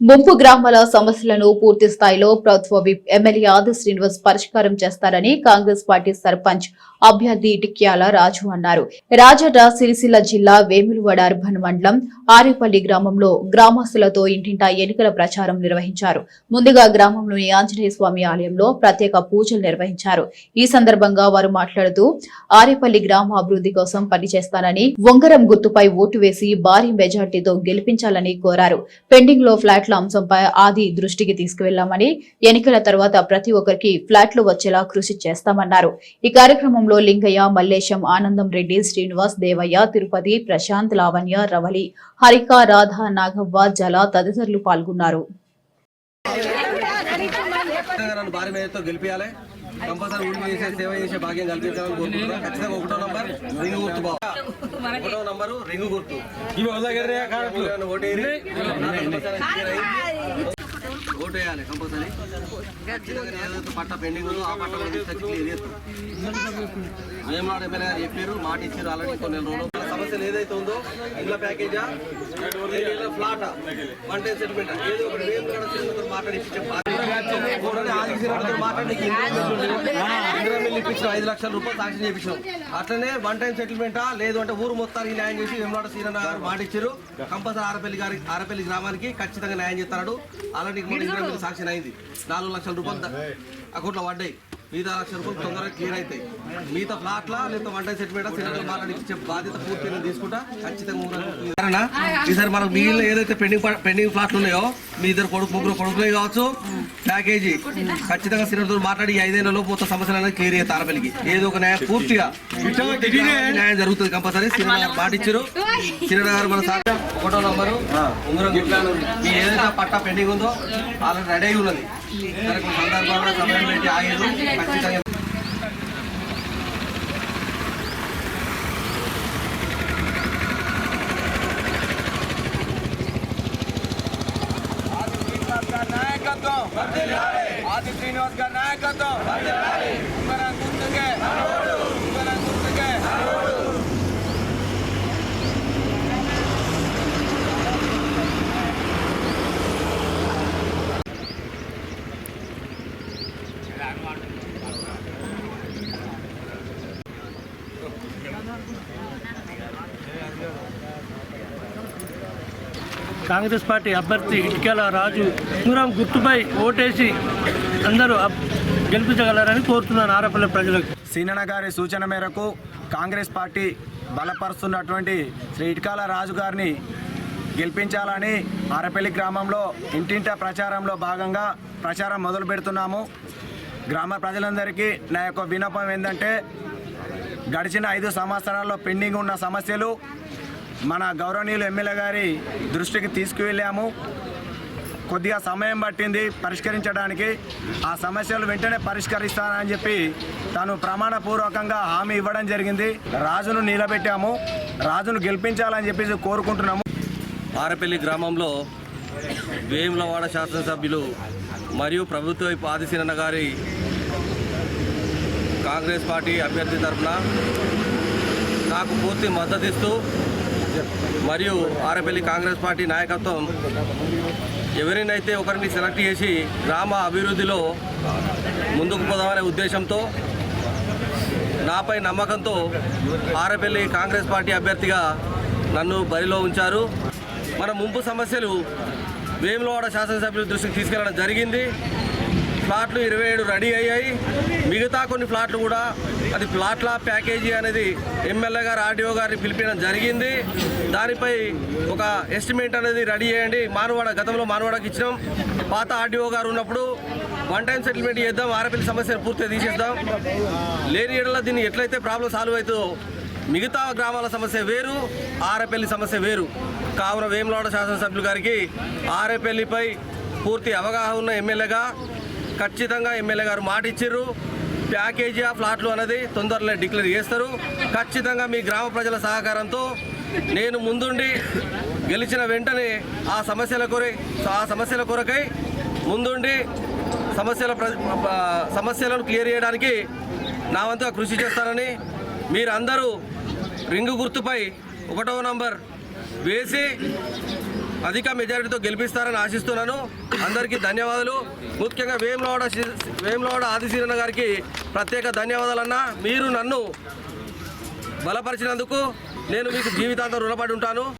ముంపు గ్రామాల సమస్యలను పూర్తి స్థాయిలో ప్రభుత్వ విప్ ఎమ్మెల్యే ఆది శ్రీనివాస్ పరిష్కారం చేస్తారని కాంగ్రెస్ పార్టీ సర్పంచ్ అభ్యర్థి టిక్యాల రాజు అన్నారు. రాజట సిరిసిల్ల జిల్లా వేములవాడ అర్బన్ మండలం ఆరేపల్లి గ్రామంలో గ్రామస్తులతో ఇంటింటా ఎన్నికల ప్రచారం నిర్వహించారు. ముందుగా గ్రామంలోని ఆంజనేయ స్వామి ఆలయంలో ప్రత్యేక పూజలు నిర్వహించారు. ఈ సందర్భంగా వారు మాట్లాడుతూ ఆరేపల్లి గ్రామ అభివృద్ధి కోసం పనిచేస్తానని వంగరం గుర్తుపై ఓటు వేసి భారీ మెజార్టీతో గెలిపించాలని కోరారు. పెండింగ్లో ఫ్లాట్ ఫ్లాట్ల అంశంపై ఆది దృష్టికి తీసుకువెళ్ళామని ఎన్నికల తర్వాత ప్రతి ఒక్కరికి ఫ్లాట్లు వచ్చేలా కృషి చేస్తామన్నారు. ఈ కార్యక్రమంలో లింగయ్య మల్లేశం ఆనందం రెడ్డి శ్రీనివాస్ దేవయ్య తిరుపతి ప్రశాంత్ లావణ్య రవలి హరిక రాధ నాగవ్వ జల తదితరులు పాల్గొన్నారు. మేయర్తో గెలిపించాలి కంపల్సరీ ఊళ్ళు చేసే సేవ చేసే భాగ్యం కల్పించాలని కోరుకుంటున్నాను ఖచ్చితంగా ఒకటో నంబర్ రింగు గుర్తు బావ. ఒకటో నంబరు రింగు గుర్తు. ఎవరైనా ఓటేరి ఓటు వేయాలి. కంపల్సరీ. ఖచ్చితంగా ఏదైతే పట్ట పెండింగ్ ఉందో ఆ పట్ట క్లియర్ చేస్తాం. వేమనాడు ఎమ్మెల్యే గారు చెప్పారు మాట ఇచ్చారు ఆల్రెడీ కొన్ని రోజులు. సమస్యలు ఏదైతే ఉందో ఇళ్ళ ప్యాకేజా? ఇళ్ళ వన్ టైం సెటిల్మెంట్ ఏదో ఒకటి. వేలు కూడా మాట్లాడి మాట్లాడి ఇప్పించిన ఐదు లక్షల రూపాయలు సాక్షి చేయించాం అట్లనే వన్ టైం సెటిల్మెంటా లేదు అంటే ఊరు మొత్తానికి న్యాయం చేసి వేమనాడ శ్రీరన్న గారు మాటిచ్చారు కంపల్సరీ ఆరపల్లి గారి ఆరపల్లి గ్రామానికి ఖచ్చితంగా న్యాయం చేస్తాడు అలాంటి సాక్షి అయింది నాలుగు లక్షల రూపాయలు అకౌంట్లో పడ్డాయి. మిగతా లక్షల రూపాయలు తొందరగా క్లియర్ అవుతాయి మిగతా ఫ్లాట్లా లేదా వన్ టైం సెటిల్మెంట్ సిలిండర్ మాట్లాడి ఇచ్చే బాధ్యత పూర్తి నేను తీసుకుంటా. ఖచ్చితంగా? ఈసారి మనకు మిగిలిన ఏదైతే పెండింగ్ పెండింగ్ ఫ్లాట్లు ఉన్నాయో మీ ఇద్దరు కొడుకు ముగ్గురు కొడుకులే కావచ్చు ప్యాకేజీ ఖచ్చితంగా సిలిండర్ మాట్లాడి ఈ ఐదేళ్ళలో పోత సమస్యలు అనేది క్లియర్ అవుతాయి ఆరపల్లికి ఏదో ఒక న్యాయం పూర్తిగా. న్యాయం జరుగుతుంది కంపల్సరీ. సినిమా పాటించారు. సినిమా గారు మన సార్ ఒకటో నంబరు. ఉంగరం. మీ ఏదైతే పట్టా పెండింగ్ ఉందో ఆల్రెడీ రెడీ అయి ఉన్నది. సరే కొన్ని సందర్భాల్లో సమయం పెట్టి ఆగేది ఖచ్చితంగా నాయకత్వం ఆది శ్రీనివాస్ గారి నాయకత్వం కాంగ్రెస్ పార్టీ అభ్యర్థి ఇటుకేల రాజు ఉంగరం గుర్తుపై ఓటేసి అందరూ గెలిపించగలరని కోరుతున్నాను ఆరపల్లి ప్రజలకు. సీనన్న గారి సూచన మేరకు కాంగ్రెస్ పార్టీ బలపరుస్తున్నటువంటి శ్రీ ఇటుకాల రాజు గారిని గెలిపించాలని ఆరపల్లి గ్రామంలో ఇంటింటా ప్రచారంలో భాగంగా ప్రచారం మొదలు పెడుతున్నాము. గ్రామ ప్రజలందరికీ నా యొక్క విన్నపం ఏంటంటే గడిచిన ఐదు సంవత్సరాల్లో పెండింగ్ ఉన్న సమస్యలు మన గౌరవనీయులు ఎమ్మెల్యే గారి దృష్టికి తీసుకువెళ్ళాము. కొద్దిగా సమయం పట్టింది పరిష్కరించడానికి. ఆ సమస్యలు వెంటనే పరిష్కరిస్తానని చెప్పి తను ప్రమాణపూర్వకంగా హామీ ఇవ్వడం జరిగింది. రాజును నిలబెట్టాము. రాజును గెలిపించాలని చెప్పేసి కోరుకుంటున్నాము. ఆరపల్లి గ్రామంలో వేములవాడ శాసనసభ్యులు మరియు ప్రభుత్వ వైపు ఆదిశీనన్న గారి కాంగ్రెస్ పార్టీ అభ్యర్థి తరఫున నాకు పూర్తి మద్దతు ఇస్తూ మరియు ఆరపల్లి కాంగ్రెస్ పార్టీ నాయకత్వం ఎవరినైతే ఒకరిని సెలెక్ట్ చేసి గ్రామ అభివృద్ధిలో ముందుకు పోదామనే ఉద్దేశంతో నాపై నమ్మకంతో ఆరపల్లి కాంగ్రెస్ పార్టీ అభ్యర్థిగా నన్ను బరిలో ఉంచారు. మన ముంపు సమస్యలు వేములవాడ శాసనసభ్యుల దృష్టికి తీసుకెళ్ళడం జరిగింది. ఫ్లాట్లు ఇరవై ఏడు రెడీ అయ్యాయి. మిగతా కొన్ని ఫ్లాట్లు కూడా అది ఫ్లాట్ల ప్యాకేజీ అనేది ఎమ్మెల్యే గారు ఆర్డీఓ గారిని పిలిపించడం జరిగింది. దానిపై ఒక ఎస్టిమేట్ అనేది రెడీ చేయండి. మానవాడ గతంలో మానవాడకి ఇచ్చినాం. పాత ఆర్డీఓ గారు ఉన్నప్పుడు వన్ టైం సెటిల్మెంట్ చేద్దాం ఆరపల్లి సమస్యను పూర్తిగా తీసేద్దాం. లేని ఏడలో దీన్ని ఎట్లయితే ప్రాబ్లం సాల్వ్ అవుతుందో మిగతా గ్రామాల సమస్య వేరు ఆరపల్లి సమస్య వేరు. కావున వేములవాడ శాసనసభ్యులు గారికి ఆరేపల్లిపై పూర్తి అవగాహన ఉన్న ఎమ్మెల్యేగా ఖచ్చితంగా ఎమ్మెల్యే గారు మాట ఇచ్చిర్రు. ప్యాకేజీ ఆ ఫ్లాట్లు అనేది తొందరలో డిక్లేర్ చేస్తారు. ఖచ్చితంగా మీ గ్రామ ప్రజల సహకారంతో నేను ముందుండి గెలిచిన వెంటనే ఆ సమస్యల కొరై ఆ సమస్యల కొరకై ముందుండి సమస్యల ప్ర- సమస్యలను క్లియర్ చేయడానికి నా వంతుగా కృషి చేస్తానని మీరందరూ రింగు గుర్తుపై ఒకటవ నంబర్ వేసి అధిక మెజారిటీతో గెలిపిస్తారని ఆశిస్తున్నాను. అందరికీ ధన్యవాదాలు. ముఖ్యంగా వేములవాడ శ్రీ- వేములవాడ ఆదిశీరణ గారికి ప్రత్యేక ధన్యవాదాలన్నా. మీరు నన్ను బలపరిచినందుకు నేను మీకు జీవితాంతం రుణపడి ఉంటాను.